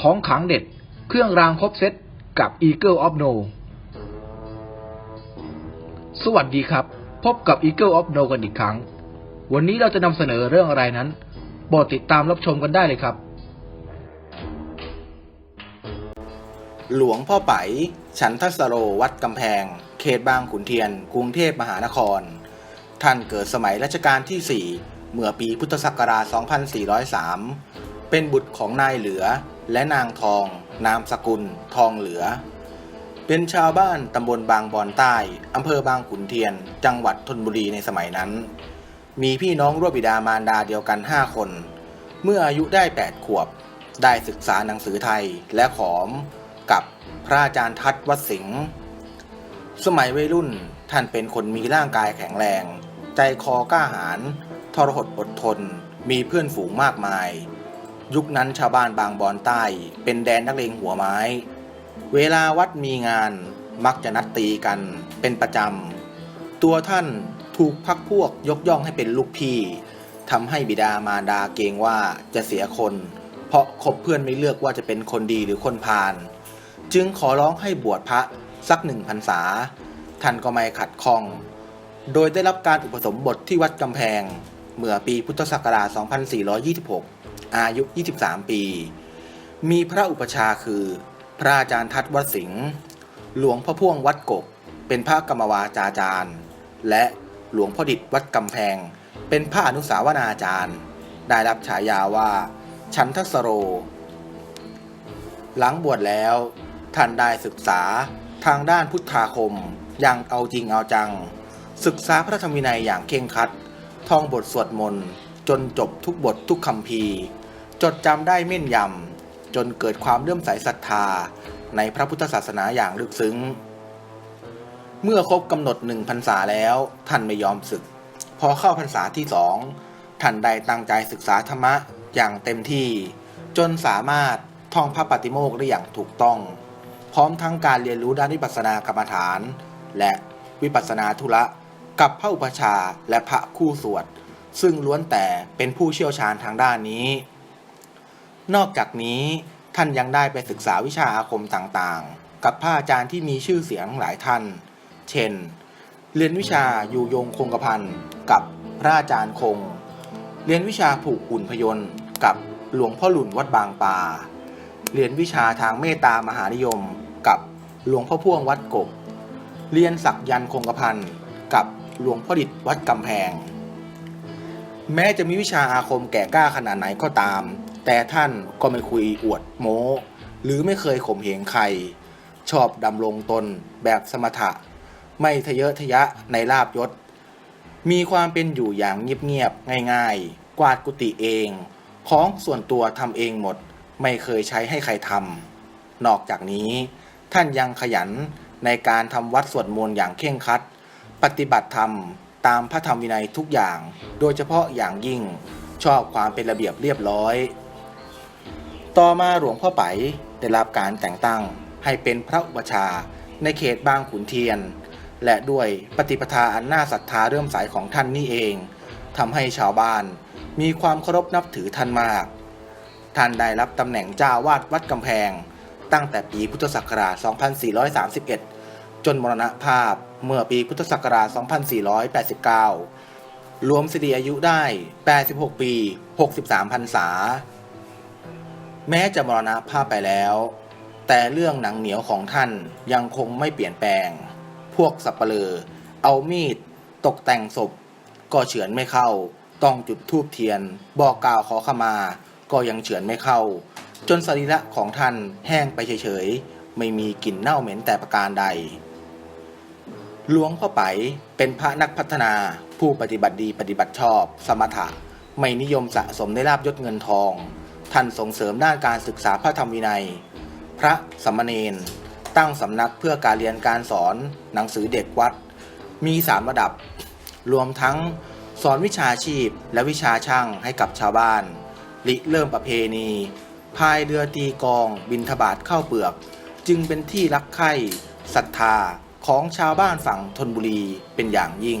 ของขังเด็ด เครื่องรางครบเซตกับ Eagle of No สวัสดีครับ พบกับ Eagle of No กันอีกครั้ง วันนี้เราจะนำเสนอเรื่องอะไรนั้นโปรดติดตามรับชมกันได้เลยครับ หลวงพ่อไป ฉันทสโรวัดกำแพง เขตบางขุนเทียน กรุงเทพมหานคร ท่านเกิดสมัยรัชกาลที่ 4 เมื่อปีพุทธศักราช 2403 เป็นบุตรของนายเหลือ และนางทอง นามสกุล ทองเหลือ เป็นชาวบ้านตำบลบางบอนใต้อำเภอบางขุนเทียน จังหวัดธนบุรีในสมัยนั้น มีพี่น้องร่วมบิดามารดาเดียวกัน 5 คน เมื่ออายุได้ 8 ขวบ ได้ศึกษาหนังสือไทยและขอมกับพระอาจารย์ทัดวัดสิงห์สมัยวัยรุ่นท่านเป็นคนมีร่างกายแข็งแรง ใจคอกล้าหาญทรหดอดทน มีเพื่อนฝูงมากมาย ยุคนั้นชาวบ้านบางบอนใต้ เป็นแดนนักเลงหัวไม้ เวลาวัดมีงานมักจะนัดตีกันเป็นประจำ ตัวท่านถูกพักพวกยกย่องให้เป็นลูกพี่ทำให้บิดามารดาเกรงว่าจะเสียคน เพราะคบเพื่อนไม่เลือกว่าจะเป็นคนดีหรือคนพาลจึงขอร้องให้บวชพระสักหนึ่งพรรษา ท่านก็ไม่ขัดข้อง โดยได้รับการอุปสมบทที่วัดกำแพง เมื่อปีพุทธศักราช 2426 อายุ 23 ปี มีพระอุปชาคือ พระอาจารย์ทัดวัดสิงห์หลวงพ่อพ่วงวัดกก เป็นพระกรรมวาจาจารย์ และหลวงพ่อดิษวัดกำแพง เป็นพระอนุสาวนาจารย์ ได้รับฉายาว่า ชันทสโร หลังบวชแล้ว ท่านได้ศึกษาทางด้านพุทธาคมอย่างเอาจริงเอาจัง ศึกษาพระธรรมวินัยอย่างเคร่งครัดท่องบทสวดมนต์จนจบทุกบททุกคำพี จดจำได้แม่นยำจนเกิดความเลื่อมใสศรัทธาในพระพุทธศาสนาอย่างลึกซึ้ง เมื่อครบกำหนดหนึ่งพรรษาแล้ว ท่านไม่ยอมศึก พอเข้าพรรษาที่สองท่านได้ตั้งใจศึกษาธรรมะอย่างเต็มที่ จนสามารถท่องพระปฏิโมกข์ได้อย่างถูกต้อง พร้อมทั้งการเรียนรู้ด้านวิปัสสนากรรมฐาน และวิปัสสนาธุระกับพระอุปชาและพระคู่สวด ซึ่งล้วนแต่เป็นผู้เชี่ยวชาญทางด้านนี้ นอกจากนี้ท่านยังได้ไปศึกษาวิชาอาคมต่างๆ กับพระอาจารย์ที่มีชื่อเสียงหลายท่าน เช่น เรียนวิชาอยู่ยงคงกระพันกับพระอาจารย์คง เรียนวิชาผูกอุ่นพยนต์กับหลวงพ่อหลุนวัดบางป่าเรียนวิชาทางเมตตามหานิยม กับหลวงพ่อพ่วงวัดกบ เรียนศักยันต์คงกระพันกับหลวงพ่อดิษวัดกำแพง แม้จะมีวิชาอาคมแก่กล้าขนาดไหนก็ตาม แต่ท่านก็ไม่คุยอวดโม้ หรือไม่เคยข่มเหงใคร ชอบดำรงตนแบบสมถะ ไม่ทะเยอทะยะในลาบยศ มีความเป็นอยู่อย่างเงียบๆง่ายๆ กวาดกุฏิเอง ของส่วนตัวทำเองหมด ไม่เคยใช้ให้ใครทำนอกจากนี้ ท่านยังขยันในการทำวัดสวดมนต์อย่างเคร่งครัด ปฏิบัติธรรมตามพระธรรมวินัยทุกอย่าง โดยเฉพาะอย่างยิ่งชอบความเป็นระเบียบเรียบร้อย ต่อมาหลวงพ่อไปได้รับการแต่งตั้งให้เป็นพระอุปชาในเขตบางขุนเทียน และด้วยปฏิปทาอันน่าศรัทธาเรื่อมใสของท่านนี่เองทำให้ชาวบ้านมีความเคารพนับถือท่านมาก ท่านได้รับตำแหน่งเจ้าวาดวัดกำแพง ตั้งแต่ปีพุทธศักราช 2431 จนมรณภาพเมื่อปีพุทธศักราช 2489 รวมสิริอายุได้ 86 ปี 63 พรรษา แม้จะมรณภาพไปแล้ว แต่เรื่องหนังเหนียวของท่านยังคงไม่เปลี่ยนแปลง พวกสับเปลอเอามีดตกแต่งศพ ก็เฉือนไม่เข้า ต้องจุดธูปเทียน บอกกล่าวขอขมา ก็ยังเฉือนไม่เข้า จนสรีระของท่านแห้งไปเฉยๆ ไม่มีกลิ่นเน่าเหม็นแต่ประการใดหลวงพ่อไปเป็นพระนักพัฒนาผู้ปฏิบัติดีปฏิบัติชอบ สมถะ ไม่นิยมสะสมในลาบยศเงินทอง ท่านส่งเสริมด้านการศึกษาพระธรรมวินัย พระสมณเณรตั้งสำนักเพื่อการเรียนการสอนหนังสือเด็กวัด มีสามระดับ รวมทั้งสอนวิชาชีพและวิชาช่างให้กับชาวบ้านริเริ่มประเพณีพายเรือตีกอง บินทบาทเข้าเปลือก จึงเป็นที่รักใคร่ศรัทธาของชาวบ้านฝั่งธนบุรีเป็นอย่างยิ่ง